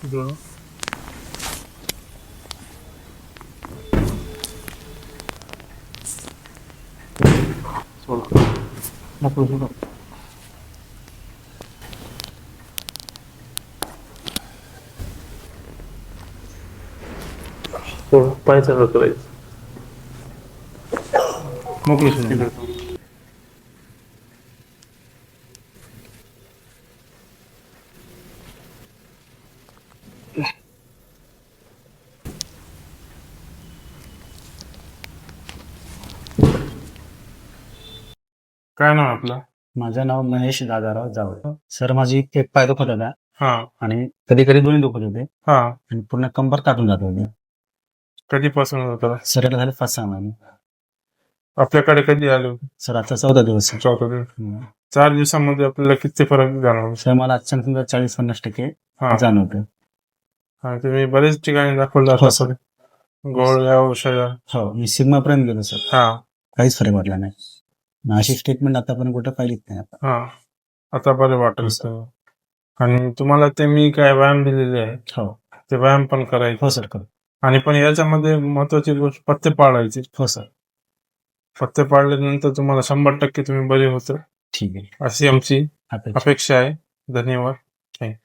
Bro. Solo. No puedo. Solo, para eso. No. काय नाव आपलं? माझं नाव महेश दादाराव जावळे. सर माझी एक पाय दुखत होता हा. आणि कधी कधी दोन्ही दुखत होते. हा. आणि पूर्ण कंबर काटून जात होते. कधीपासून होता सर याला झाले पाच सहा महिने. आपल्याकडे कधी आले होते? सर आता चौदा दिवस. आहे. चौथा दिवस. हम्म. चार दिवसामध्ये आपल्याला किती फरक जाणवला? सर मला अचानक समजा चाळीस पन्नास टक्के हा. जाणवते. हा तुम्ही बरेच ठिकाणी दाखवलं हो, सर. गोळ्या औषधा. हो मी सिग्मा पर्यंत गेलो सर. हा. काहीच फरक वाटला नाही. आणि अशी स्टेटमेंट आतापर्यंत कुठं पाहिलीच नाही आता. हा. आता बरे वाटेल सर. आणि तुम्हाला ते मी काय व्यायाम दिलेले आहे हो. ते व्यायाम पण करायचे. हो सर करू. आणि पण याच्यामध्ये महत्वाची गोष्ट पत्ते पाळायचे. हो सर. पत्ते पाळल्यानंतर तुम्हाला शंभर टक्के तुम्ही बरे होतं. ठीक आहे. अशी आमची अपेक्षा. अपेक्षा आहे. धन्यवाद. ठीक